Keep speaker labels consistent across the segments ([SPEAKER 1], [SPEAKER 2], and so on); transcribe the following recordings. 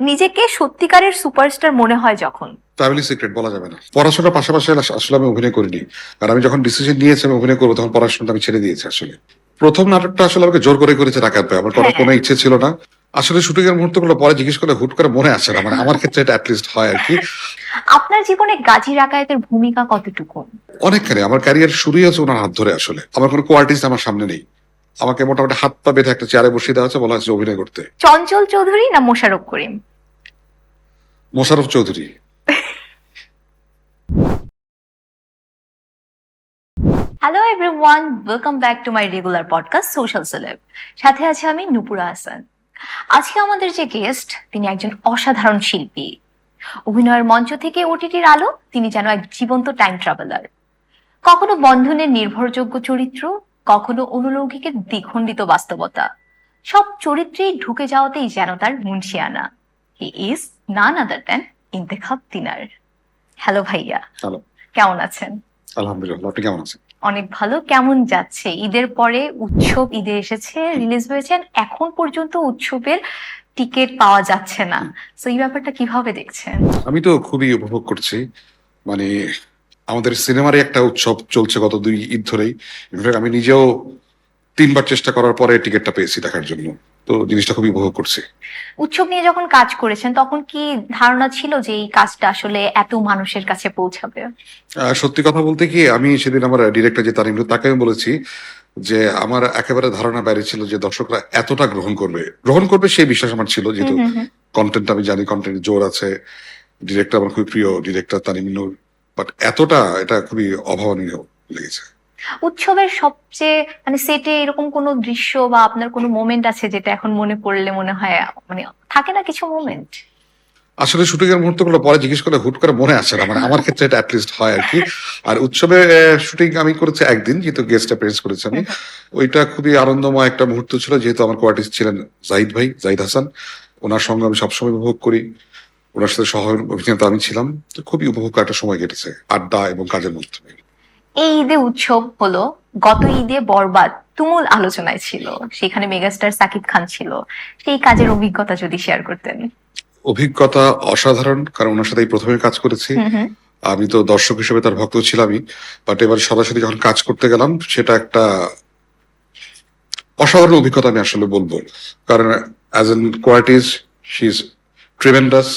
[SPEAKER 1] নিজেকে সত্যিকারের সুপারস্টার মনে হয় যখন।
[SPEAKER 2] ফ্যামিলি সিক্রেট বলা যাবে না। পড়াশোনার পাশাপাশি আসলে আমি অভিনয় করিনি। কারণ আমি যখন ডিসিশন নিয়েছি আমি অভিনয় করব তখন পড়াশোনাটা আমি ছেড়ে দিয়েছি আসলে। প্রথম নাটকটা আসলে আমাকে জোর করে করেছে টাকার আমার করার
[SPEAKER 1] হ্যাঁ।
[SPEAKER 2] কোনো ইচ্ছে ছিল না। আসলে শুটিং এর মুহূর্তগুলো পরে জিজ্ঞেস করলে হুট করে মনে আসে না। মানে আমার ক্ষেত্রে এটা অ্যাটলিস্ট হয় আর কি।
[SPEAKER 1] আপনার জীবনে গাজী রাকায়েতের ভূমিকা কতটুকু?
[SPEAKER 2] অনেকখানি। আমার ক্যারিয়ার শুরুই আছে ওনার হাত ধরে আসলে। আমার কোনো কোয়ার্টিস্ট আমার সামনে নেই। আমাকে মোটামুটি হাত পা বেঁধে একটা চেয়ারে বসিয়ে দেওয়া হচ্ছে বলা হচ্ছে অভিনয় করতে।
[SPEAKER 1] চঞ্চল চৌধুরী না Mosharraf Karim?
[SPEAKER 2] Mosharraf Chowdhury.
[SPEAKER 1] Hello everyone welcome back to my regular podcast social celeb সাথে আছে আমি নুপুরা হাসান। আজকে আমাদের যে গেস্ট তিনি একজন অসাধারণ শিল্পী। অভিনয়ের মঞ্চ থেকে ওটিটির আলো তিনি যেন এক জীবন্ত টাইম ট্রাভেলার কখনো বন্ধনের নির্ভরযোগ্য চরিত্র কখনো অনুলৌকিকের দ্বিখণ্ডিত বাস্তবতা। সব চরিত্রেই ঢুকে যাওয়াতেই যেন তার মুন্সিয়ানা। হি ইজ নান আদার দেন ইন্তেখাব তিনার। হ্যালো ভাইয়া।
[SPEAKER 2] হ্যালো
[SPEAKER 1] কেমন আছেন?
[SPEAKER 2] আলহামদুলিল্লাহ আপনি কেমন আছেন?
[SPEAKER 1] অনেক ভালো। কেমন যাচ্ছে? ঈদের পরে উৎসব ঈদে এসেছে রিলিজ হয়েছেন। এখন পর্যন্ত উৎসবের টিকিট পাওয়া যাচ্ছে না। তো এই ব্যাপারটা কীভাবে দেখছেন?
[SPEAKER 2] আমি তো খুবই উপভোগ করছি। মানে আমাদের সিনেমারই একটা উৎসব চলছে গত দুই ঈদ ধরেই। ইনফ্যাক্ট আমি নিজেও তিনবার চেষ্টা করার পরে টিকিটটা পেয়েছি দেখার জন্য। তো জিনিসটা খুবই উপভোগ করছি।
[SPEAKER 1] উৎসব নিয়ে যখন কাজ করেছেন তখন কি ধারণা ছিল যে এই কাজটা আসলে এত মানুষের কাছে পৌঁছাবে?
[SPEAKER 2] সত্যি কথা বলতে কি আমি সেদিন আমার ডিরেক্টর যে তারিম তাকে আমি বলেছি যে আমার একেবারে ধারণা বাইরে ছিল যে দর্শকরা এতটা গ্রহণ করবে। গ্রহণ করবে সেই বিশ্বাস আমার ছিল যেহেতু। কন্টেন্ট আমি জানি কন্টেন্ট জোর আছে। ডিরেক্টর আমার খুবই প্রিয় ডিরেক্টর তানিম নূর বাট এতটা এটা খুবই অভাবনীয় লেগেছে।
[SPEAKER 1] উৎসবের সবচেয়ে মানে সেটে এরকম কোনো দৃশ্য বা আপনার কোনো মোমেন্ট আছে যেটা এখন মনে পড়লে মনে হয় মানে থাকে না কিছু মোমেন্ট
[SPEAKER 2] আসলে শুটিং এর মুহূর্তগুলো পরে জিজ্ঞেস করলে হুট করে মনে আসে না। মানে আমার ক্ষেত্রে এটা অ্যাটলিস্ট হয় আর কি। আর উৎসবে শুটিং আমি করেছি একদিন যেহেতু গেস্ট অ্যাপিয়ারেন্স করেছি আমি। ওইটা খুবই আনন্দময় একটা মুহূর্ত ছিল যেহেতু আমার কোয়ার্টিস্ট ছিলেন জাহিদ ভাই জাহিদ হাসান। ওনার সঙ্গে আমি সবসময় উপভোগ করি। ওনার সাথে সহ অভিনেতা আমি ছিলাম তো খুবই উপভোগ একটা সময় কেটেছে আড্ডা এবং কাজের মাধ্যমে
[SPEAKER 1] এই ঈদে উৎসব হলো গত ঈদে বরবাদ তুমুল আলোচনায় ছিল সেখানে মেগাস্টার সাকিব খান ছিল। সেই কাজের অভিজ্ঞতা যদি শেয়ার করতেন।
[SPEAKER 2] অভিজ্ঞতা অসাধারণ কারণ ওনার সাথে প্রথমে কাজ করেছি। আমি তো দর্শক হিসেবে তার ভক্ত ছিলামই বাট এবার সরাসরি যখন কাজ করতে গেলাম সেটা একটা অসাধারণ অভিজ্ঞতা আমি আসলে বলব। কারণ as an artist she is tremendous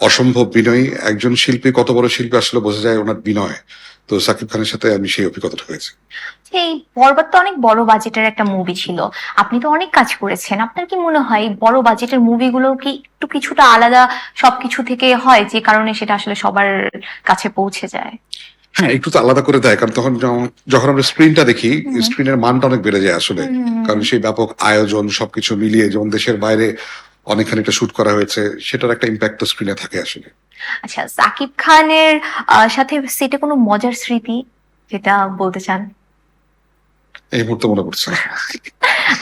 [SPEAKER 2] অসম্ভব বিনয়ী। একজন শিল্পী কত বড় শিল্পী আসলে বোঝা যায় ওনার বিনয়। তো সাকিব খানের সাথে আমি সেই অভিজ্ঞতাটা হয়েছে
[SPEAKER 1] এই বরবাদ তো অনেক বড় বাজেটের একটা মুভি ছিল। আপনি তো অনেক কাজ করেছেন। আপনার কি মনে হয় বড় বাজেটের মুভিগুলো কি একটু কিছুটা আলাদা সবকিছু থেকে হয় যে কারণে সেটা আসলে সবার কাছে পৌঁছে যায়?
[SPEAKER 2] হ্যাঁ একটু তো আলাদা করে দেয়। কারণ তখন যখন- আমরা স্ক্রিনটা দেখি। স্ক্রিনের মানটা অনেক বেড়ে যায় আসলে। কারণ সেই ব্যাপক আয়োজন সবকিছু মিলিয়ে যেমন দেশের বাইরে অনেকখানি একটা শুট করা হয়েছে সেটার একটা ইম্প্যাক্ট তো স্ক্রিনে থাকে আসলে।
[SPEAKER 1] আচ্ছা সাকিব খানের সাথে সেটে কোনো মজার স্মৃতি যেটা বলতে চান?
[SPEAKER 2] এই মুহূর্তে মনে পড়ছে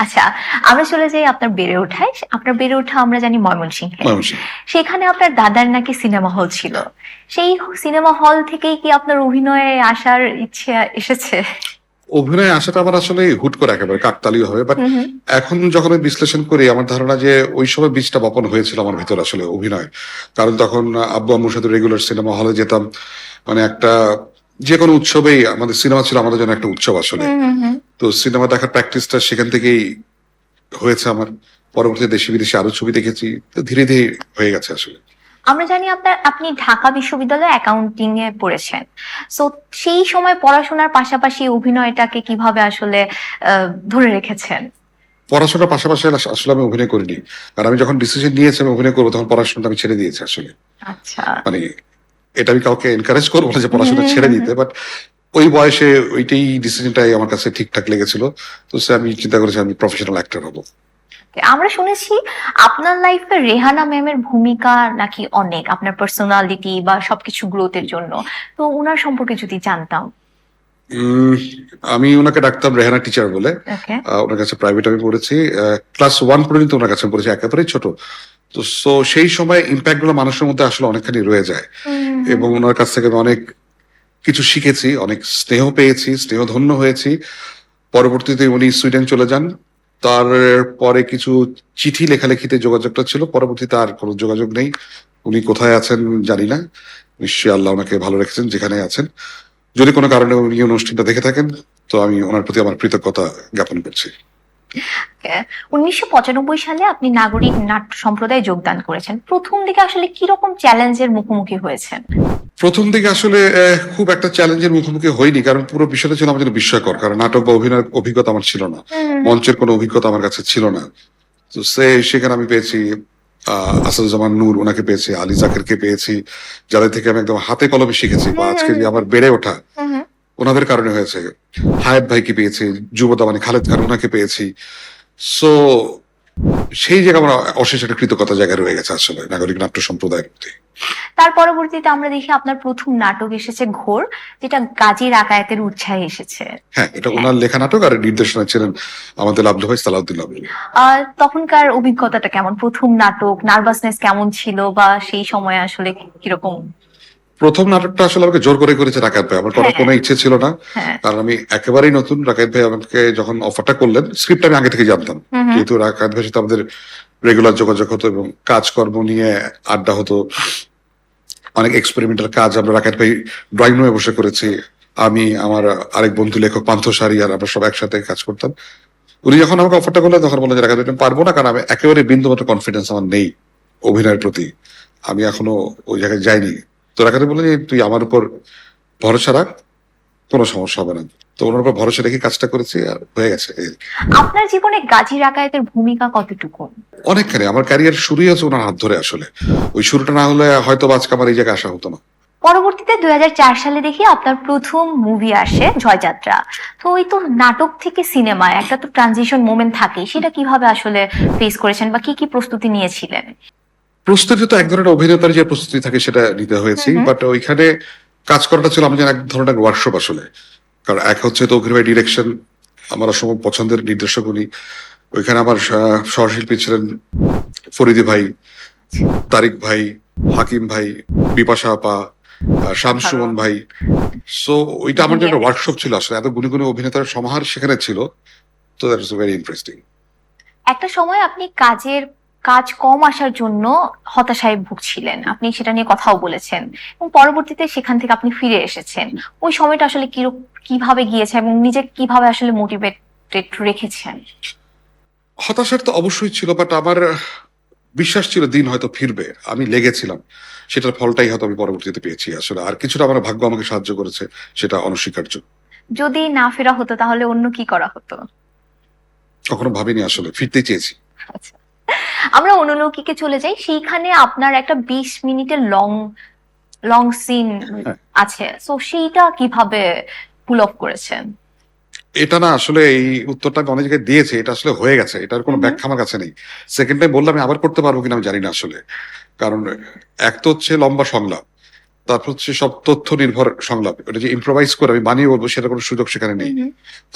[SPEAKER 1] আচ্ছা আমরা চলে যাই আপনার বেড়ে ওঠায়। আপনার বেড়ে ওঠা আমরা জানি ময়মনসিংহ। সেখানে আপনার দাদার নাকি সিনেমা হল ছিল। সেই সিনেমা হল থেকেই কি আপনার অভিনয়ে আসার ইচ্ছে এসেছে?
[SPEAKER 2] অভিনয়ে আসাটা আমার আসলে হুট করে একেবারে কাকতালীয় হবে বাট। এখন যখন আমি বিশ্লেষণ করি আমার ধারণা যে ওই সময় বীজটা বপন হয়েছিল আমার ভিতর আসলে অভিনয় কারণ তখন আব্বু আম্মুর সাথে রেগুলার সিনেমা হলে যেতাম মানে একটা যে কোনো উৎসবেই আমাদের সিনেমা ছিল আমাদের জন্য একটা উৎসব আসলে। তো সিনেমা দেখার প্র্যাকটিসটা সেখান থেকেই হয়েছে আমার পরবর্তী দেশে বিদেশে আরও ছবি দেখেছি তো ধীরে ধীরে হয়ে গেছে আসলে
[SPEAKER 1] আমরা জানি আপনার আপনি ঢাকা বিশ্ববিদ্যালয়ে অ্যাকাউন্টিং এ পড়েছেন। সো সেই সময় পড়াশোনার পাশাপাশি অভিনয়টাকে কীভাবে আসলে ধরে রেখেছেন?
[SPEAKER 2] পড়াশোনার পাশাপাশি আস- আসলে আমি অভিনয় করিনি। কারণ আমি যখন ডিসিশন নিয়েছি আমি অভিনয় করব তখন পড়াশোনাটা আমি ছেড়ে দিয়েছি আসলে।
[SPEAKER 1] আচ্ছা।
[SPEAKER 2] মানে এটা আমি কাউকে এনকারেজ করব না যে পড়াশোনা ছেড়ে দিতে বাট ওই বয়সে ওইটাই ডিসিশনটাই আমার কাছে ঠিকঠাক লেগেছিল। তো সে আমি চিন্তা করেছি আমি প্রফেশনাল অ্যাক্টর হব।
[SPEAKER 1] আমরা শুনেছি আপনার লাইফে রেহানা ম্যামের ভূমিকা নাকি অনেক আপনার পার্সোনালিটি বা সবকিছু গ্রোথের জন্য। তো ওনার সম্পর্কে যদি জানতাম।
[SPEAKER 2] আমি ওনাকে ডাকতাম রেহানা টিচার বলে। ওনার কাছে প্রাইভেট আমি পড়েছি। ক্লাস ওয়ান পর্যন্ত ওনার কাছে পড়েছি একেবারেই ছোট। তো সো সেই সময় ইম্প্যাক্টগুলো মানুষের মধ্যে আসলে অনেকখানি রয়ে যায়। এবং ওনার কাছ থেকে অনেক কিছু শিখেছি অনেক স্নেহ পেয়েছি স্নেহ ধন্য হয়েছি। পরবর্তীতে উনি সুইডেন চলে যান। তারপরে কিছু চিঠি লেখালেখিতে যোগাযোগটা ছিল, পরবর্তীতে আর কোনো যোগাযোগ নেই। উনি কোথায় আছেন জানি না। নিশ্চয়ই আল্লাহ ওনাকে ভালো রেখেছেন, যেখানে আছেন। যদি কোনো কারণে উনি অনুষ্ঠানটা দেখে থাকেন, তো আমি ওনার প্রতি আমার কৃতজ্ঞতা জ্ঞাপন করছি।
[SPEAKER 1] উনিশশো পঁচানব্বই সালে আপনি নাগরিক নাট্য সম্প্রদায়ে যোগদান করেছেন। প্রথম দিকে আসলে কি রকম চ্যালেঞ্জের মুখোমুখি হয়েছেন?
[SPEAKER 2] প্রথম দিকে আসলে খুব একটা চ্যালেঞ্জের মুখোমুখি হয়নি কারণ পুরো বিষয়টা ছিল আমার জন্য বিস্ময়কর কারণ নাটক বা অভিনয়ের অভিজ্ঞতা আমার ছিল না। মঞ্চের কোনো অভিজ্ঞতা আমার কাছে ছিল না। তো সে সেখানে আমি পেয়েছি আসাদুজ্জামান নূর ওনাকে পেয়েছি আলী জাকিরকে পেয়েছি যাদের থেকে আমি একদম হাতে কলমে শিখেছি বা আজকে যে আমার বেড়ে ওঠা ওনাদের কারণে হয়েছে। হায়াত ভাইকে পেয়েছি যুবদা মানে খালেদ খান ওনাকে পেয়েছি। সো সেই জায়গা আমার অশেষ একটা কৃতজ্ঞতা জায়গায় রয়ে গেছে আসলে নাগরিক নাট্য সম্প্রদায়ের প্রতি।
[SPEAKER 1] তার পরবর্তীতে আমরা দেখি আপনার প্রথম নাটক এসেছে ঘোর যেটা গাজীর আকায়াতের উৎসাহে এসেছে।
[SPEAKER 2] হ্যাঁ এটা ওনার লেখা নাটক আর নির্দেশনা ছিলেন আমাদের লাভলু ভাই সালাউদ্দিন
[SPEAKER 1] তখনকার অভিজ্ঞতাটা কেমন? প্রথম নাটক নার্ভাসনেস কেমন ছিল বা সেই সময় আসলে কীরকম?
[SPEAKER 2] প্রথম নাটকটা আসলে আমাকে জোর করে করেছে রাকাত ভাই। আমার করার
[SPEAKER 1] হ্যাঁ।
[SPEAKER 2] কোনো ইচ্ছে ছিল না।
[SPEAKER 1] হ্যাঁ।
[SPEAKER 2] কারণ আমি একেবারেই নতুন। রাকাত ভাই আমাকে যখন অফারটা করলেন স্ক্রিপ্ট আমি আগে থেকে জানতাম। যেহেতু রাকাত ভাইয়ের সাথে আমাদের রেগুলার যোগাযোগ হতো এবং কাজকর্ম নিয়ে আড্ডা হতো অনেক এক্সপেরিমেন্টাল কাজ আমরা রাকাত ভাই ড্রয়িং রুমে বসে করেছি। আমি আমার আরেক বন্ধু লেখক পান্থ সারি আর আমরা সব একসাথে কাজ করতাম। উনি যখন আমাকে অফারটা করলেন তখন বললেন যে রাকাত ভাই পারব না? কারণ আমি একেবারে বিন্দু মতো কনফিডেন্স আমার নেই অভিনয়ের প্রতি। আমি এখনও ওই জায়গায় যাইনি। তো ভাই বললেন যে তুই আমার উপর ভরসা রাখ কোনো সমস্যা হবে না। তো ওনার উপর ভরসা রেখে কাজটা করেছি আর হয়ে গেছে
[SPEAKER 1] আপনার জীবনে গাজীর আকায়াতের ভূমিকা কতটুকু?
[SPEAKER 2] অনেকখানি। আমার ক্যারিয়ার শুরুই হচ্ছে ওনার হাত ধরে আসলে। ওই শুরুটা না হলে হয়তো আজকে আমার এই জায়গায় আসা হতো না।
[SPEAKER 1] পরবর্তীতে দুই হাজার চার সালে দেখি আপনার প্রথম মুভি আসে জয়যাত্রা। তো ওই তো নাটক থেকে সিনেমায় একটা তো ট্রানজিশন মোমেন্ট থাকে সেটা কীভাবে আসলে ফেস করেছেন বা কি কি প্রস্তুতি নিয়েছিলেন?
[SPEAKER 2] প্রস্তুতি তো এক ধরনের অভিনেতার যে প্রস্তুতি থাকে সেটা নিতে হয়েছে। বাট ওইখানে কাজ করাটা ছিল আমাদের এক ধরনের ওয়ার্কশপ আসলে। কারণ এক হচ্ছে তো অভিনয় ডিরেকশন আমার অসম্ভব পছন্দের নির্দেশক উনি। ওইখানে আমার সহ- সহশিল্পী ছিলেন ফরিদি ভাই তারিক ভাই হাকিম ভাই বিপাশা আপা শামসুমন ভাই। সো ওইটা আমার জন্য ওয়ার্কশপ ছিল আসলে। এত গুণী গুণী অভিনেতার সমাহার সেখানে ছিল তো দ্যাট ইজ ভেরি ইন্টারেস্টিং
[SPEAKER 1] একটা সময় আপনি কাজের কাজ কম আসার জন্য হতাশায় ভুগছিলেন। আপনি সেটা নিয়ে কথাও বলেছেন। এবং পরবর্তীতে সেখান থেকে আপনি ফিরে এসেছেন। ওই সময়টা আসলে কীভাবে গিয়েছে এবং নিজে কীভাবে আসলে মোটিভেটেড রেখেছেন?
[SPEAKER 2] হতাশার তো অবশ্যই ছিল বাট আমার বিশ্বাস ছিল দিন হয়তো ফিরবে। আমি লেগেছিলাম। সেটার ফলটাই হয়তো আমি পরবর্তীতে পেয়েছি। আসলে আর কিছুটা আমার ভাগ্য আমাকে সাহায্য করেছে সেটা অনস্বীকার্য।
[SPEAKER 1] যদি না ফেরা হতো তাহলে অন্য কি করা হতো?
[SPEAKER 2] কখনো ভাবিনি আসলে। ফিরতে চেয়েছি।
[SPEAKER 1] আচ্ছা। আমরা অনুলৌকিকে চলে যাই। সেইখানে আপনার একটা বিশ মিনিটের লং লং সিন। আছে। সো সেইটা কীভাবে পুল অফ করেছেন
[SPEAKER 2] এটা না আসলে এই উত্তরটা অনেক জায়গায় দিয়েছে এটা আসলে হয়ে গেছে। এটার কোনো ব্যাখ্যা আমার কাছে নেই। সেকেন্ড টাইম বললাম আমি আবার করতে পারব কিনা আমি জানি না আসলে। কারণ এক তো হচ্ছে লম্বা সংলাপ তারপর হচ্ছে সব তথ্য নির্ভর সংলাপ। এটা যে ইম্প্রোভাইজ করে আমি বানিয়ে বলব সেটা কোনো সুযোগ সেখানে নেই।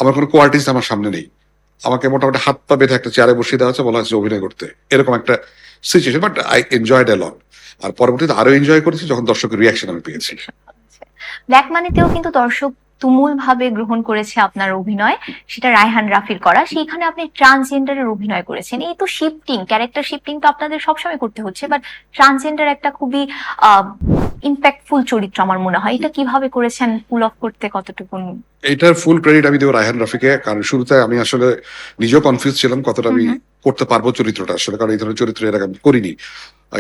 [SPEAKER 2] আমার কোনো কোয়ার্টিস্ট আমার সামনে নেই। আমাকে মোটামুটি হাত পা বেঁধে একটা চেয়ারে বসিয়ে দেওয়া হচ্ছে বলা হচ্ছে অভিনয় করতে। এরকম একটা সিচুয়েশন বাট আই এনজয় এ আর পরবর্তীতে আরও এনজয় করেছি যখন দর্শকের রিয়াকশন আমি পেয়েছি।
[SPEAKER 1] ব্ল্যাক মানিতেও কিন্তু দর্শক তুমুল ভাবে গ্রহণ করেছে আপনার অভিনয় সেটা রায়হান রাফির করা। সেইখানে আপনি ট্রান্সজেন্ডারের অভিনয় করেছেন। এই তো শিফটিং ক্যারেক্টার শিফটিং তো আপনাদের সবসময় করতে হচ্ছে বাট ট্রান্সজেন্ডার একটা খুবই ইম্প্যাক্টফুল চরিত্র আমার মনে হয়। এটা কীভাবে করেছেন? পুল অফ করতে কতটুকু
[SPEAKER 2] এটার ফুল ক্রেডিট আমি দেবো রায়হান রাফিকে কারণ শুরুতে আমি আসলে নিজেও কনফিউজ ছিলাম কতটা আমি করতে পারব চরিত্রটা আসলে কারণ এই ধরনের চরিত্র এর আগে আমি করিনি।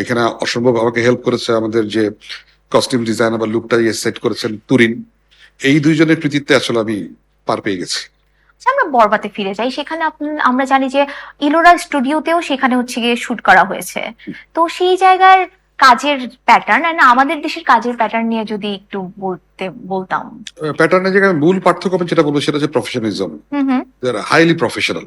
[SPEAKER 2] এখানে অসম্ভব আমাকে হেল্প করেছে আমাদের যে কস্টিউম ডিজাইন বা লুকটা সেট করেছেন তুরিন। এই দুইজনের কৃতিত্বে আসলে আমি পার পেয়ে গেছি।
[SPEAKER 1] আচ্ছা, আমরা বরবাতে ফিরে যাই। সেখানে আমরা জানি যে ইলোরা স্টুডিওতেও সেখানে হচ্ছে গিয়ে শুট করা হয়েছে। তো সেই জায়গার কাজের প্যাটার্ন না আমাদের দেশের কাজের প্যাটার্ন নিয়ে যদি একটু বলতে বলতাম।
[SPEAKER 2] প্যাটার্নের জায়গায় মূল পার্থক্য আমি যেটা বলব সেটা হচ্ছে professionalism
[SPEAKER 1] hmm hmm.
[SPEAKER 2] Highly professional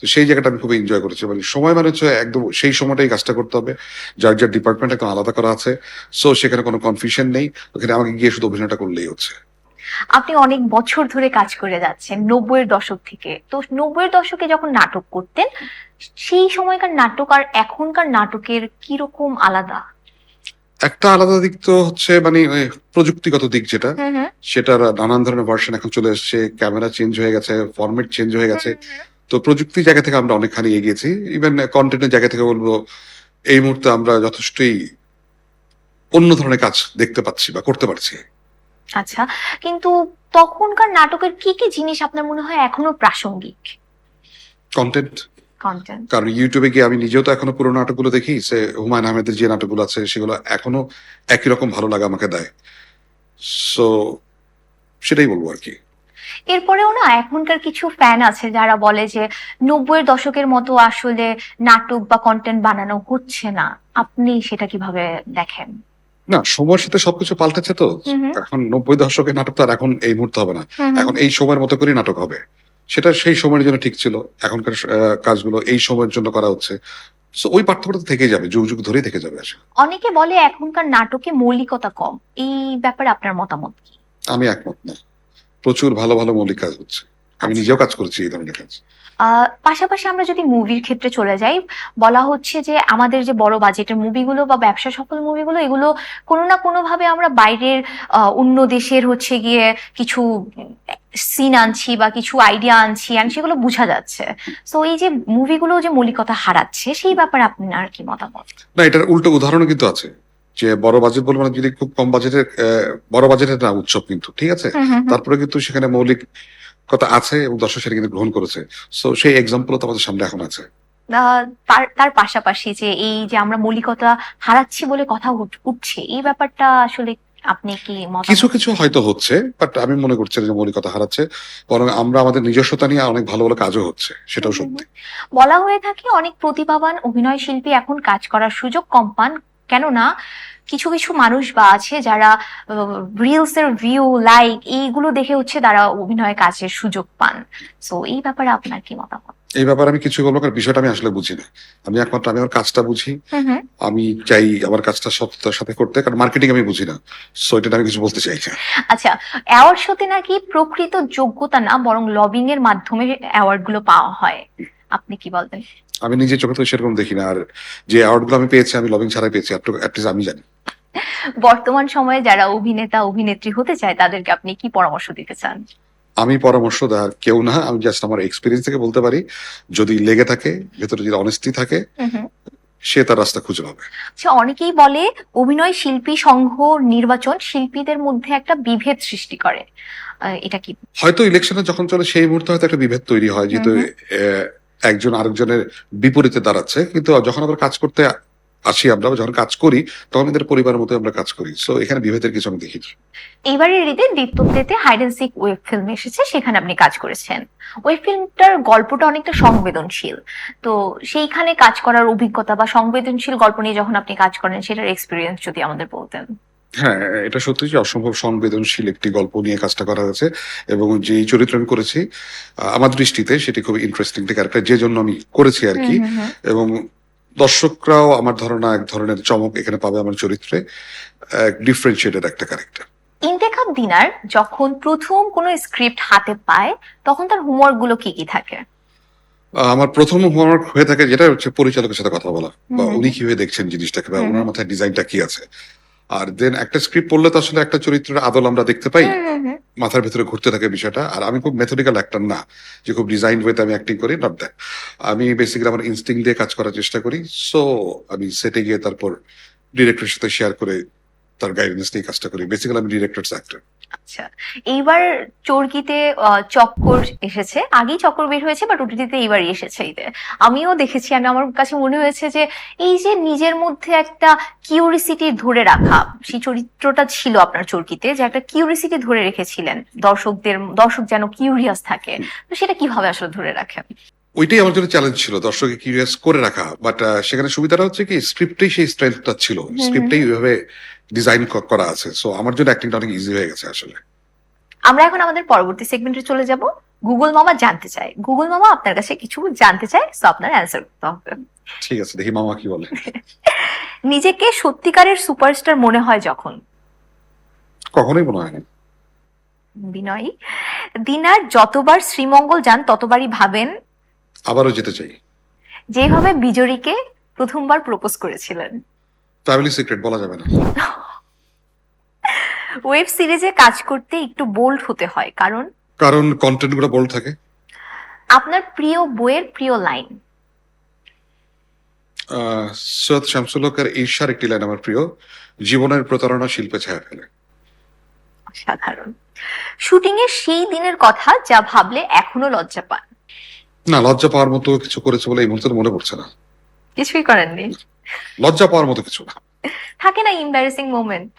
[SPEAKER 2] তো সেই জায়গাটা আমি খুব এনজয় করেছি। মানে সময় মানে হচ্ছে একদম সেই সময়টাই কাজটা করতে হবে। যার যার ডিপার্টমেন্ট আলাদা করা আছে। সো সেখানে কোনো কনফিউশন নেই। ওখানে আমাকে গিয়ে শুধু অভিনয়টা করলেই হচ্ছে।
[SPEAKER 1] আপনি অনেক বছর ধরে কাজ করে যাচ্ছেন নব্বইয়ের দশক থেকে। তো নব্বইয়ের দশকে যখন নাটক করতেন সেই সময়কার নাটক আর এখনকার নাটকের কীরকম আলাদা?
[SPEAKER 2] একটা আলাদা দিক তো হচ্ছে মানে প্রযুক্তিগত দিক যেটা। সেটার নানান ধরনের ভার্সন এখন চলে এসেছে ক্যামেরা চেঞ্জ হয়ে গেছে ফরম্যাট চেঞ্জ হয়ে গেছে। তো প্রযুক্তির জায়গা থেকে আমরা অনেকখানি এগিয়েছি ইভেন কন্টেন্টের জায়গা থেকে বলব এই মুহূর্তে আমরা যথেষ্টই অন্য ধরনের কাজ দেখতে পাচ্ছি বা করতে পারছি।
[SPEAKER 1] আচ্ছা কিন্তু তখনকার নাটকের কি কি জিনিস আপনার মনে হয় এখনও প্রাসঙ্গিক?
[SPEAKER 2] কন্টেন্ট
[SPEAKER 1] কন্টেন্ট
[SPEAKER 2] কারণ ইউটিউবে গিয়ে আমি নিজেও তো এখনও পুরো নাটকগুলো দেখি সে হুমায়ুন আহমেদের যে নাটকগুলো আছে সেগুলো এখনও একই রকম ভালো লাগা আমাকে দেয়। সো সেটাই বলব আর কি।
[SPEAKER 1] এরপরেও না এখনকার কিছু ফ্যান আছে যারা বলে যে নব্বইয়ের দশকের মতো আসলে নাটক বা কন্টেন্ট বানানো হচ্ছে না। আপনি সেটা কীভাবে দেখেন?
[SPEAKER 2] না সময়ের সাথে সবকিছু পাল্টেছে তো। এখন নব্বই দশকের নাটক তো আর এখন এই মুহূর্তে হবে না। এখন এই সময়ের মতো করেই নাটক হবে। সেটা সেই সময়ের জন্য ঠিক ছিল। এখনকার কাজগুলো এই সময়ের জন্য করা হচ্ছে। সো ওই পার্থক্যটা থেকেই যাবে যুগ যুগ ধরেই থেকে যাবে আসলে
[SPEAKER 1] অনেকে বলে এখনকার নাটকে মৌলিকতা কম। এই ব্যাপারে আপনার মতামত কি?
[SPEAKER 2] আমি একমত না। প্রচুর ভালো ভালো মৌলিক কাজ হচ্ছে। আমি
[SPEAKER 1] আচ্ছা।
[SPEAKER 2] নিজেও কাজ করেছি এই ধরনের কাজ।
[SPEAKER 1] পাশাপাশি আমরা যদি মুভির ক্ষেত্রে চলে যাই বলা হচ্ছে যে আমাদের যে বড় বাজেটের মুভিগুলো বা ব্যবসা সফল মুভিগুলো এগুলো কোনো না কোনো ভাবে আমরা বাইরের অন্য দেশের হচ্ছে গিয়ে কিছু সিন আনছি বা কিছু আইডিয়া আনছি and সেগুলো বোঝা যাচ্ছে। তো এই যে মুভিগুলো যে মৌলিকতা হারাচ্ছে সেই ব্যাপারে আপনার কি মতামত?
[SPEAKER 2] না এটার উল্টো উদাহরণ কিন্তু আছে। যে বড় বাজেট বলব না যদি খুব কম বাজেটের বড় বাজেটের না উৎসব কিন্তু ঠিক আছে? তারপরে কিন্তু সেখানে মৌলিক কথা আছে এবং দর্শক সেটা কিন্তু গ্রহণ করেছে। সো সেই এক্সাম্পল তো আমাদের সামনে এখন আছে।
[SPEAKER 1] তার তার পাশাপাশি যে এই যে আমরা মৌলিকতা হারাচ্ছি বলে কথা উঠছে এই ব্যাপারটা আসলে আপনি কি
[SPEAKER 2] কিছু কিছু হয়তো হচ্ছে বাট আমি মনে করছি যে মৌলিকতা হারাচ্ছে বরং আমরা আমাদের নিজস্বতা নিয়ে অনেক ভালো ভালো কাজও হচ্ছে সেটাও সত্যি।
[SPEAKER 1] বলা হয়ে থাকে অনেক প্রতিভাবান অভিনয় শিল্পী এখন কাজ করার সুযোগ কম পান কেননা কিছু কিছু মানুষ বা আছে যারা রিলস এর ভিউ লাইক এইগুলো দেখে হচ্ছে তারা অভিনয় কাজের সুযোগ পান। সো এই ব্যাপারে আপনার কি মতামত?
[SPEAKER 2] এই ব্যাপারে আমি কিছু বলব কারণ বিষয়টা আমি আসলে বুঝি না। আমি একমাত্র আমি আমার কাজটা বুঝি। আমি চাই আমার কাজটা সততার সাথে করতে কারণ মার্কেটিং আমি বুঝি না। সো এটা আমি কিছু বলতে চাই না।
[SPEAKER 1] আচ্ছা অ্যাওয়ার্ড শোতে নাকি প্রকৃত যোগ্যতা না বরং লবিং এর মাধ্যমে অ্যাওয়ার্ডগুলো পাওয়া হয়? আপনি কি বলবেন?
[SPEAKER 2] আমি নিজে চোখে তো সেরকম দেখি না। আর যে অ্যাওয়ার্ডগুলো আমি পেয়েছি আমি লবিং ছাড়াই পেয়েছি অ্যাটলিস্ট আমি জানি।
[SPEAKER 1] বর্তমান সময়ে যারা অভিনেতা অভিনেত্রী হতে চায় তাদেরকে আপনি কি পরামর্শ দিতে চান?
[SPEAKER 2] আমি পরামর্শ দেওয়ার কেউ না আমি জাস্ট আমার এক্সপিরিয়েন্স থেকে বলতে পারি যদি লেগে থাকে ভেতরে যদি অনেস্টি থাকে। সে তার রাস্তা খুঁজে পাবে।
[SPEAKER 1] আচ্ছা অনেকেই বলে অভিনয় শিল্পী সংঘ নির্বাচন শিল্পীদের মধ্যে একটা বিভেদ সৃষ্টি করে। এটা কি?
[SPEAKER 2] হয়তো ইলেকশনে যখন চলে সেই মুহূর্তে হয়তো একটা বিভেদ তৈরি হয় যেহেতু একজন আরেকজনের বিপরীতে দাঁড়াচ্ছে, কিন্তু যখন আবার কাজ করতে আসি আমরা যখন কাজ করি, তখন এদের পরিবারের মতো আমরা কাজ করি। সো এখানে বিভেদের কিছু আমি দেখি।
[SPEAKER 1] এইবারের ঈদে দীপ্ততে hide and seek web film এসেছে, সেখানে আপনি কাজ করেছেন। ওয়েব ফিল্মটার গল্পটা অনেকটা সংবেদনশীল। তো সেইখানে কাজ করার অভিজ্ঞতা বা সংবেদনশীল গল্প নিয়ে যখন আপনি কাজ করেন, সেটার এক্সপিরিয়েন্স যদি আমাদের বলতেন।
[SPEAKER 2] হ্যাঁ এটা সত্যি যে অসম্ভব সংবেদনশীল একটি গল্প নিয়ে কাজটা করা হয়েছে এবং যেই চরিত্র আমি করেছি আমার দৃষ্টিতে সেটি খুব ইন্টারেস্টিং ক্যারেক্টার যে জন্য আমি করেছি আর কি
[SPEAKER 1] হুম, হুম, হুম।
[SPEAKER 2] এবং দর্শকরাও আমার ধারণা এক ধরনের চমক এখানে পাবে আমার চরিত্রে ডিফারেন্সিয়েটেড একটা ক্যারেক্টার
[SPEAKER 1] ইন্তেখাব দিনার যখন প্রথম কোনো স্ক্রিপ্ট হাতে পায় তখন তার হোমওয়ার্কগুলো কি কি থাকে
[SPEAKER 2] আমার প্রথম হোমওয়ার্ক হয়ে থাকে যেটা হচ্ছে পরিচালকের সাথে কথা বলা বা
[SPEAKER 1] হুম।
[SPEAKER 2] উনি কীভাবে দেখছেন জিনিসটাকে বা
[SPEAKER 1] হুম।
[SPEAKER 2] ওনার মাথায় ডিজাইনটা কি আছে আর দেন একটা স্ক্রিপ্ট পড়লে তো আসলে একটা চরিত্রের আদল আমরা দেখতে পাই।
[SPEAKER 1] হুম, হুম, হুম।
[SPEAKER 2] মাথার ভেতরে ঘুরতে থাকে বিষয়টা। আর আমি খুব মেথডিক্যাল অ্যাক্টর না যে খুব ডিজাইন ওয়েতে আমি অ্যাক্টিং করি নট দ্যাট আমি বেসিক্যালি আমার ইনস্টিং দিয়ে কাজ করার চেষ্টা করি। সো আমি সেটে গিয়ে তারপর ডিরেক্টরের সাথে শেয়ার করে তার গাইডেন্স নিয়ে কাজটা করি। বেসিক্যালি আমি ডিরেক্টরস অ্যাক্টর
[SPEAKER 1] আচ্ছা এইবার চরকিতে চক্কর এসেছে। আগেই চক্কর বের হয়েছে বাট ওটিটিতে এইবারই এসেছে ঈদে আমিও দেখেছি আমি আমার কাছে মনে হয়েছে যে, এই যে নিজের মধ্যে একটা কিউরিসিটি ধরে রাখা, সেই চরিত্রটা ছিল আপনার চরকিতে, যে একটা কিউরিসিটি ধরে রেখেছিলেন। দর্শকদের, দর্শক যেন কিউরিয়াস থাকে। তো সেটা কীভাবে আসলে ধরে রাখেন?
[SPEAKER 2] ওইটাই আমার জন্য চ্যালেঞ্জ ছিল দর্শককে কিউরিয়াস করে রাখা। বাট সেখানে সুবিধাটা হচ্ছে কি স্ক্রিপ্টেই সেই স্ট্রেংথটা ছিল। স্ক্রিপ্টেই ওইভাবে ডিজাইন করা আছে। সো আমার জন্য অ্যাক্টিংটা অনেক ইজি হয়ে গেছে আসলে।
[SPEAKER 1] আমরা এখন আমাদের পরবর্তী সেগমেন্টে চলে যাব। গুগল মামা জানতে চায়। গুগল মামা আপনার কাছে কিছু জানতে চায় তো আপনার অ্যান্সার করতে হবে।
[SPEAKER 2] ঠিক আছে দেখি মামা কি বলে।
[SPEAKER 1] নিজেকে সত্যিকারের সুপারস্টার মনে হয় যখন?
[SPEAKER 2] কখনোই মনে হয় না
[SPEAKER 1] বিনয়ী দিনার যতবার শ্রীমঙ্গল যান ততবারই ভাবেন
[SPEAKER 2] আবারও যেতে চাই।
[SPEAKER 1] যেভাবে বিজরীকে প্রথমবার প্রপোজ করেছিলেন।
[SPEAKER 2] ফ্যামিলি সিক্রেট বলা যাবে না।
[SPEAKER 1] ওয়েব সিরিজে কাজ করতে একটু বোল্ড হতে হয় কারণ
[SPEAKER 2] কারণ কন্টেন্টগুলো বড় থাকে।
[SPEAKER 1] আপনার প্রিয় বইয়ের প্রিয় লাইন
[SPEAKER 2] সৈয়দ শামসুল হকের ঈর্ষার একটি লাইন আমার প্রিয় জীবনের প্রতারণা শিল্পে ছায়া ফেলে।
[SPEAKER 1] সাধারণ শুটিং এর সেই দিনের কথা যা ভাবলে এখনও লজ্জা পান
[SPEAKER 2] না লজ্জা পাওয়ার মতো কিছু করেছে বলে এই মুহূর্তে মনে পড়ছে না।
[SPEAKER 1] কিছুই করেননি।
[SPEAKER 2] লজ্জা পাওয়ার মতো কিছু না।
[SPEAKER 1] থাকে না ইম্বারেসিং মোমেন্ট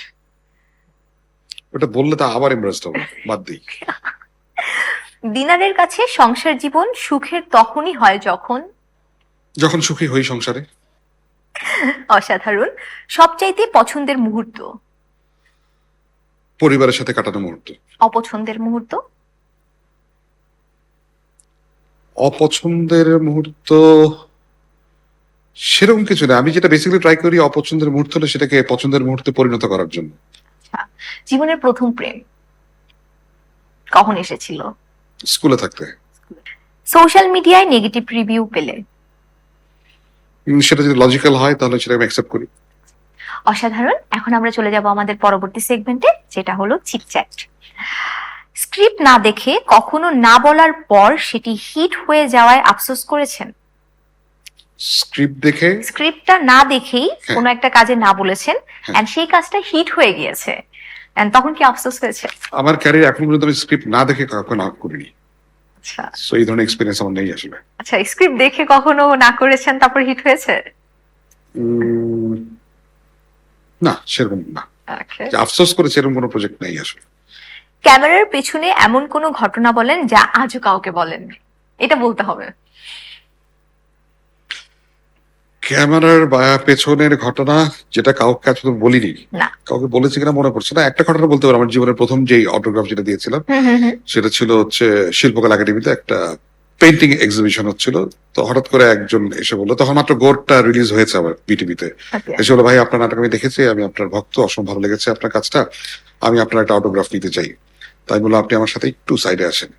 [SPEAKER 2] ওটা বললে তো আবার ইমপ্রেসড হবে বাদ দিই।
[SPEAKER 1] দিনারের কাছে সংসার জীবন সুখের তখনই হয় যখন
[SPEAKER 2] যখন সুখী হই সংসারে।
[SPEAKER 1] অসাধারণ। সবচাইতে পছন্দের মুহূর্ত।
[SPEAKER 2] পরিবারের সাথে কাটানো মুহূর্ত।
[SPEAKER 1] অপছন্দের মুহূর্ত।
[SPEAKER 2] অপছন্দের মুহূর্ত সেরকম কিছু না। আমি যেটা বেসিক্যালি ট্রাই করি অপছন্দের মুহূর্ত হলে সেটাকে পছন্দের মুহূর্তে পরিণত করার জন্য।
[SPEAKER 1] জীবনের প্রথম প্রেম কখন এসেছিল?
[SPEAKER 2] স্কুলে থাকতে।
[SPEAKER 1] সোশ্যাল মিডিয়ায় নেগেটিভ রিভিউ পেলে?
[SPEAKER 2] সেটা যদি লজিক্যাল হয় তাহলে সেটা আমি অ্যাকসেপ্ট করি।
[SPEAKER 1] অসাধারণ। এখন আমরা চলে যাব আমাদের পরবর্তী সেগমেন্টে যেটা হলো চিটচ্যাট স্ক্রিপ্ট না দেখে কখনো না বলার পর সেটি হিট হয়ে যাওয়ায় আফসোস করেছেন।
[SPEAKER 2] স্ক্রিপ্ট দেখে?
[SPEAKER 1] স্ক্রিপ্টটা না দেখেই
[SPEAKER 2] হ্যাঁ।
[SPEAKER 1] কোনো একটা কাজে না বলেছেন
[SPEAKER 2] হ্যাঁ।
[SPEAKER 1] এন্ড সেই কাজটা হিট হয়ে গিয়েছে। এন্ড তখন কি আফসোস হয়েছে?
[SPEAKER 2] আমার ক্যারিয়ার এখন পর্যন্ত আমি স্ক্রিপ্ট না দেখে কাউকে না করিনি।
[SPEAKER 1] আচ্ছা।
[SPEAKER 2] সো এই ধরনের এক্সপিরিয়েন্স আমার নেই আসলে।
[SPEAKER 1] আচ্ছা স্ক্রিপ্ট দেখে কখনো না করেছেন তারপর হিট হয়েছে?
[SPEAKER 2] না সেরকম না। আফসোস করে সেরকম কোনো প্রজেক্ট নেই আসলে।
[SPEAKER 1] ক্যামেরার পেছনে এমন কোনো ঘটনা বলেন যা আজও কাউকে বলেন। এটা বলতে হবে।
[SPEAKER 2] ক্যামেরার বা পেছনের ঘটনা যেটা কাউকে কাছে তো বলিনি কাউকে বলেছি কিনা মনে পড়ছে না। একটা ঘটনা বলতে পারো আমার জীবনের প্রথম যেই অটোগ্রাফ যেটা দিয়েছিলাম সেটা ছিল হচ্ছে শিল্পকলা একাডেমিতে একটা পেন্টিং এক্সিবিশন হচ্ছিল। তো হঠাৎ করে একজন এসে বলল তখন মাত্র গোরটা রিলিজ হয়েছে আবার বিটিভিতে
[SPEAKER 1] Okay.
[SPEAKER 2] এসে বলল ভাই আপনার নাটক আমি দেখেছি আমি আপনার ভক্ত অসম ভালো লেগেছে আপনার কাজটা। আমি আপনার একটা অটোগ্রাফ নিতে চাই। তাই বলল আপনি আমার সাথে একটু সাইডে আসেন।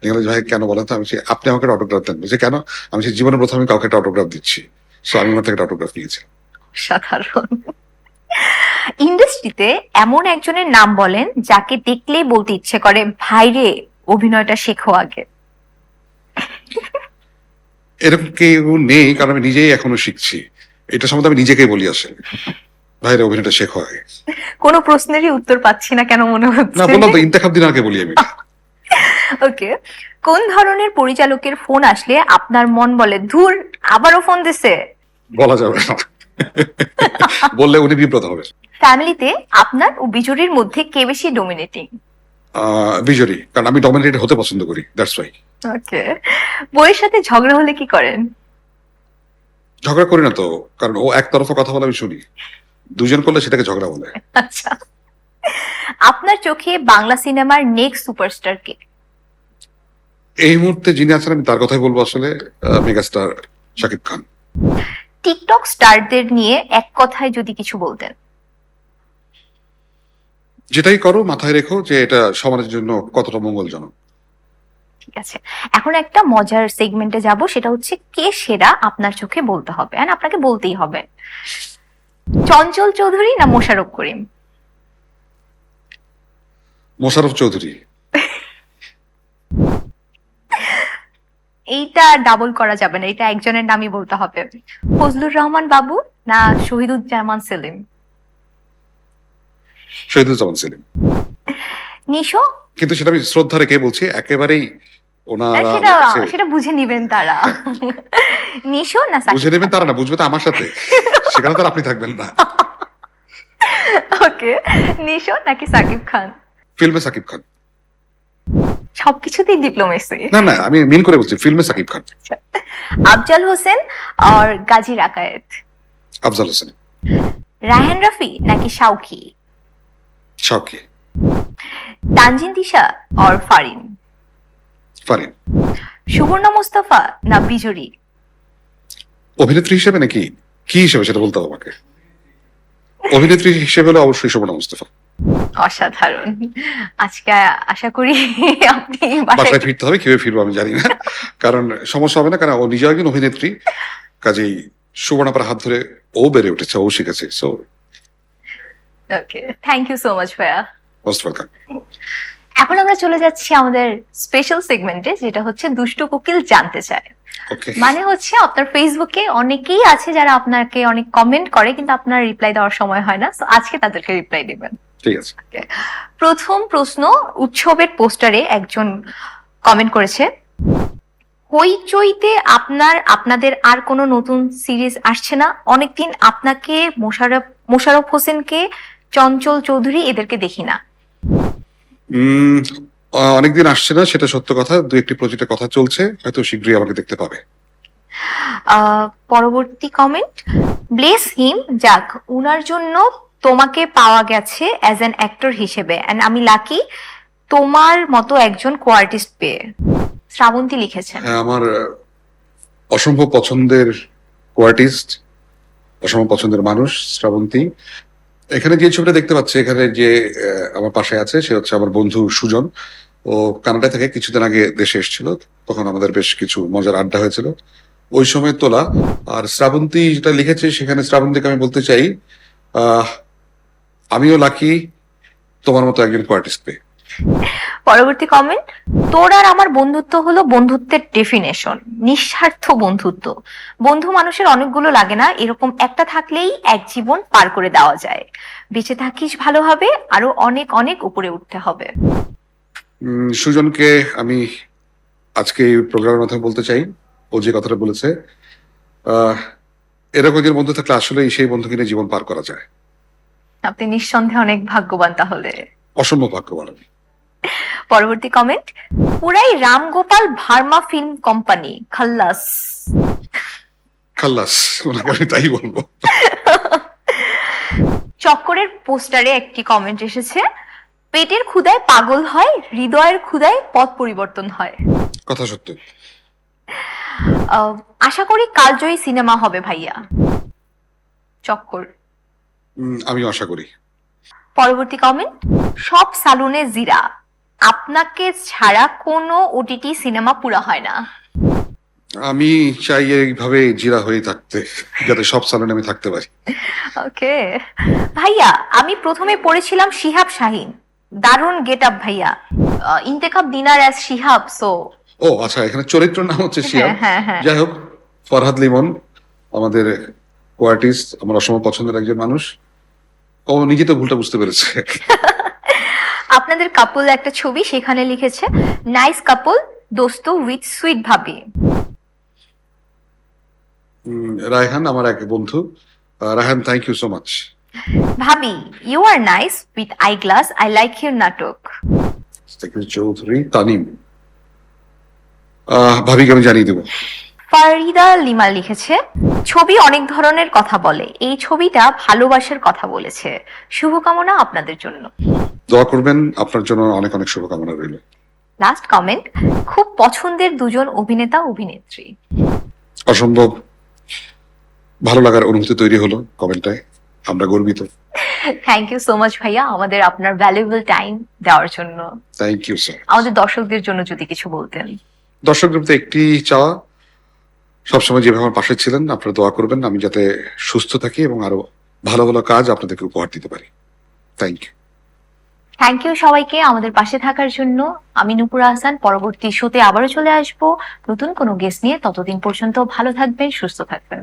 [SPEAKER 2] নিয়ে ভাই কেন বলেন তো? আমি আপনি আমাকে অটোগ্রাফ দেন। বলছে কেন? আমি বলছি, জীবনের প্রথমে কাউকে একটা অটোগ্রাফ দিচ্ছি। সো আমি আমার থেকে অটোগ্রাফ নিয়েছি
[SPEAKER 1] সাধারণ ইন্ডাস্ট্রিতে এমন একজনের নাম বলেন যাকে দেখলেই বলতে ইচ্ছে করে ভাইরে অভিনয়টা শেখো আগে।
[SPEAKER 2] এরকম কেউ নেই কারণ আমি নিজেই এখনও শিখছি। এটা সম্বন্ধে আমি নিজেকেই বলি আসে ভাইরে অভিনয়টা শেখ হয়
[SPEAKER 1] কোনো প্রশ্নেরই উত্তর পাচ্ছি না কেন মনে
[SPEAKER 2] না বললাম তো ইন্তেখাব দিন আগে বলি আমি।
[SPEAKER 1] ওকে কোন ধরনের পরিচালকের ফোন আসলে আপনার মন বলে? ধুর আবারও ফোন দিছে।
[SPEAKER 2] বলা যাবে না। বললে উনি বিব্রত হবে।
[SPEAKER 1] ফ্যামিলিতে আপনার ও বিজুরির মধ্যে কে বেশি ডোমিনেটিং
[SPEAKER 2] বিজয়ী কারণ আমি ডমিনেটেড হতে পছন্দ করি দ্যাটস ওয়াই
[SPEAKER 1] ওকে বইয়ের সাথে ঝগড়া হলে কি করেন?
[SPEAKER 2] ঝগড়া করি না তো কারণ ও একতরফা কথা বলে আমি শুনি। দুজন করলে সেটাকে ঝগড়া বলে।
[SPEAKER 1] আচ্ছা। আপনার চোখে বাংলা সিনেমার নেক্সট সুপারস্টার কে?
[SPEAKER 2] এই মুহূর্তে যিনি আছেন আমি তার কথাই বলব আসলে মেগাস্টার শাকিব খান।
[SPEAKER 1] টিকটক স্টারদের নিয়ে এক কথায় যদি কিছু বলতেন।
[SPEAKER 2] যেটাই করো মাথায় রেখো যে এটা সমাজের জন্য কতটা মঙ্গলজনক।
[SPEAKER 1] ঠিক আছে। এখন একটা মজার সেগমেন্টে যাব সেটা হচ্ছে কে সেরা আপনার চোখে বলতে হবে। আপনাকে বলতেই হবে। চঞ্চল চৌধুরী না মোশারফ করিম?
[SPEAKER 2] মোশারফ চৌধুরী।
[SPEAKER 1] এইটা ডাবল করা যাবে না এটা একজনের নামই বলতে হবে। ফজলুর রহমান বাবু না শহীদুজ্জামান সেলিম?
[SPEAKER 2] শহীদুজ্জামান সেলিম।
[SPEAKER 1] নিশো?
[SPEAKER 2] কিন্তু সেটা আমি শ্রদ্ধা রেখে বলছি? একেবারেই ওনারা
[SPEAKER 1] সেটা সেটা বুঝে নিবেন তারা। নিশো না
[SPEAKER 2] বুঝে নেবেন তারা না বুঝবে তো আমার সাথে। সেখানে তো আপনি থাকবেন না।
[SPEAKER 1] ওকে নিশো নাকি সাকিব খান?
[SPEAKER 2] ফিল্মে সাকিব খান।
[SPEAKER 1] সবকিছুতেই ডিপ্লোমেসি
[SPEAKER 2] না না আমি মিন করে বলছি ফিল্মে সাকিব খান।
[SPEAKER 1] আফজাল হোসেন আর গাজী রাকায়েত?
[SPEAKER 2] আফজাল হোসেন।
[SPEAKER 1] রায়হান রাফি নাকি শাওকি
[SPEAKER 2] শাওকি
[SPEAKER 1] তানজিন দিশা আর ফারিন?
[SPEAKER 2] ফারিন।
[SPEAKER 1] সুবর্ণ মোস্তফা না বিজুরি
[SPEAKER 2] অভিনেত্রী হিসেবে নাকি কি হিসেবে সেটা বলতে হবে আমাকে? অভিনেত্রী হিসেবে হলে অবশ্যই শোভনা মুস্তফা।
[SPEAKER 1] অসাধারণ। আজকে আশা করি আপনি
[SPEAKER 2] বাসায় ফিরতে হবে কীভাবে ফিরবো আমি জানি না। কারণ সমস্যা হবে না কারণ ও নিজেও একজন অভিনেত্রী। কাজেই সুবর্ণাপার হাত ধরে ও বেড়ে উঠেছে ও শিখেছে so
[SPEAKER 1] okay thank you so much ভাইয়া।
[SPEAKER 2] মোস্ট ওয়েলকাম
[SPEAKER 1] এখন আমরা চলে যাচ্ছি আমাদের স্পেশাল সেগমেন্টে যেটা হচ্ছে দুষ্টু কোকিল জানতে চায়। মানে হচ্ছে আপনার ফেসবুকে অনেকেই আছে যারা আপনাকে অনেক কমেন্ট করে কিন্তু আপনার রিপ্লাই দেওয়ার সময় হয় না। আজকে তাদেরকে রিপ্লাই দিবেন।
[SPEAKER 2] ঠিক আছে।
[SPEAKER 1] প্রথম প্রশ্ন উৎসবের পোস্টারে একজন কমেন্ট করেছে হইচইতে আপনার আপনাদের আর কোনো নতুন সিরিজ আসছে না? অনেকদিন আপনাকে মোশারফ মোশারফ হোসেনকে চঞ্চল চৌধুরী এদেরকে দেখি না।
[SPEAKER 2] অনেকদিন আসছে না সেটা সত্য কথা। দু একটি প্রজেক্টের কথা চলছে হয়তো শীঘ্রই আমাকে দেখতে পাবে।
[SPEAKER 1] পরবর্তী কমেন্ট ব্লেস হিম যাক উনার জন্য তোমাকে পাওয়া গেছে অ্যাজ অ্যান অ্যাক্টর হিসেবে। এন্ড আমি লাকি তোমার মতো একজন কোয়ার্টিস্ট পেয়ে। শ্রাবন্তী লিখেছেন।
[SPEAKER 2] হ্যাঁ আমার অসম্ভব পছন্দের কোয়ার্টিস্ট অসম্ভব পছন্দের মানুষ শ্রাবন্তী। এখানে যে ছবিটা দেখতে পাচ্ছি, এখানে যে আমার পাশে আছে, সে হচ্ছে আমার বন্ধু সুজন। ও কানাডা থেকে কিছুদিন আগে দেশে এসেছিল, তখন আমাদের বেশ কিছু মজার আড্ডা হয়েছিল। ওই সময় তোলা, আর শ্রাবন্তী যেটা লিখেছে, সেখানে শ্রাবন্তীকে আমি বলতে চাই আমিও লাকি, তোমার মতো একজন কোয়ার্টিস্ট পেয়ে।
[SPEAKER 1] পরবর্তী কমেন্ট তোর আর আমার বন্ধুত্ব হলো বন্ধুত্বের ডেফিনেশন নিঃস্বার্থ বন্ধুত্ব। বন্ধু মানুষের অনেকগুলো লাগে না এরকম একটা থাকলেই এক জীবন পার করে দেওয়া যায়। বেঁচে থাকিস ভালোভাবে আরও অনেক অনেক উপরে উঠতে হবে।
[SPEAKER 2] সুজনকে আমি আজকে এই প্রোগ্রামের মাধ্যমে বলতে চাই ও যে কথাটা বলেছে এরকম একজন বন্ধু থাকলে আসলেই সেই বন্ধুকে নিয়ে জীবন পার করা যায়।
[SPEAKER 1] আপনি নিঃসন্দেহে অনেক ভাগ্যবান তাহলে।
[SPEAKER 2] অসম্ভব ভাগ্যবান আমি।
[SPEAKER 1] পরবর্তী কমেন্ট পুরাই রামগোপাল ভার্মা ফিল্ম কোম্পানি খাল্লাস।
[SPEAKER 2] খাল্লাস ওনাকে আমি তাই বলব।
[SPEAKER 1] চক্করের পোস্টারে একটি কমেন্ট এসেছে পেটের ক্ষুদায় পাগল হয় হৃদয়ের ক্ষুদায় পথ পরিবর্তন হয়।
[SPEAKER 2] কথা সত্য।
[SPEAKER 1] আশা করি কালজয়ী সিনেমা হবে ভাইয়া। চক্কর।
[SPEAKER 2] আমি আশা করি।
[SPEAKER 1] পরবর্তী কমেন্ট সব সালুনে জিরা। আপনাকে ছাড়া কোনো ওটিটি সিনেমা পুরা হয় না।
[SPEAKER 2] আমি চাই এইভাবে জিরা হয়ে থাকতে যাতে সব সালনে আমি থাকতে পারি।
[SPEAKER 1] ওকে ভাইয়া আমি প্রথমে পড়েছিলাম শিহাব শাহিন। দারুণ গেট আপ ভাইয়া ইন্তেখাব দিনার অ্যাজ শিহাব সো
[SPEAKER 2] ও আচ্ছা এখানে চরিত্র নাম হচ্ছে
[SPEAKER 1] হ্যাঁ হ্যাঁ হ্যাঁ।
[SPEAKER 2] যাই হোক ফরহাদ লিমন আমাদের কোয়ার্টিস্ট আমার অসম্ভব পছন্দের একজন মানুষ। ও নিজে তো ভুলটা বুঝতে পেরেছে।
[SPEAKER 1] আপনাদের কাপল একটা ছবি সেখানে লিখেছে নাইস কাপল দোস্ত উইথ সুইট ভাবি।
[SPEAKER 2] রায়হান আমার এক বন্ধু। Raihan thank you so much
[SPEAKER 1] ভাবি you are nice with eye glass I like your নাটক
[SPEAKER 2] চৌধুরী তানিম। ভাবিকে আমি জানিয়ে দেবো।
[SPEAKER 1] ফারিদা লিমা লিখেছে ছবি অনেক ধরনের কথা বলে। এই ছবিটা ভালোবাসার কথা বলেছে। শুভকামনা আপনাদের জন্য।
[SPEAKER 2] দোয়া করবেন আপনার জন্য অনেক অনেক শুভকামনা রইল।
[SPEAKER 1] লাস্ট কমেন্ট খুব পছন্দের দুজন অভিনেতা অভিনেত্রী।
[SPEAKER 2] অসম্ভব। ভালো লাগার অনুভূতি তৈরি হলো কমেন্টটায়। আমরা গর্বিত।
[SPEAKER 1] থ্যাংক ইউ সো মাচ ভাইয়া আমাদের আপনার ভ্যালুয়েবল টাইম দেওয়ার জন্য।
[SPEAKER 2] থ্যাংক ইউ স্যার
[SPEAKER 1] আমাদের দর্শকদের জন্য যদি কিছু বলতেন।
[SPEAKER 2] দর্শকদের প্রতি একটি চাওয়া সবসময় যেভাবে আমার পাশে ছিলেন, আপনারা দোয়া করবেন, আমি যাতে সুস্থ থাকি এবং আরও ভালো ভালো কাজ আপনাদেরকে উপহার দিতে পারি। থ্যাংক ইউ
[SPEAKER 1] থ্যাংক ইউ সবাইকে আমাদের পাশে থাকার জন্য। আমি নুপুর আহসান, পরবর্তী শোতে আবারও চলে আসব। নতুন কোনো গেস্ট নিয়ে ততদিন পর্যন্ত ভালো থাকবেন, সুস্থ থাকবেন।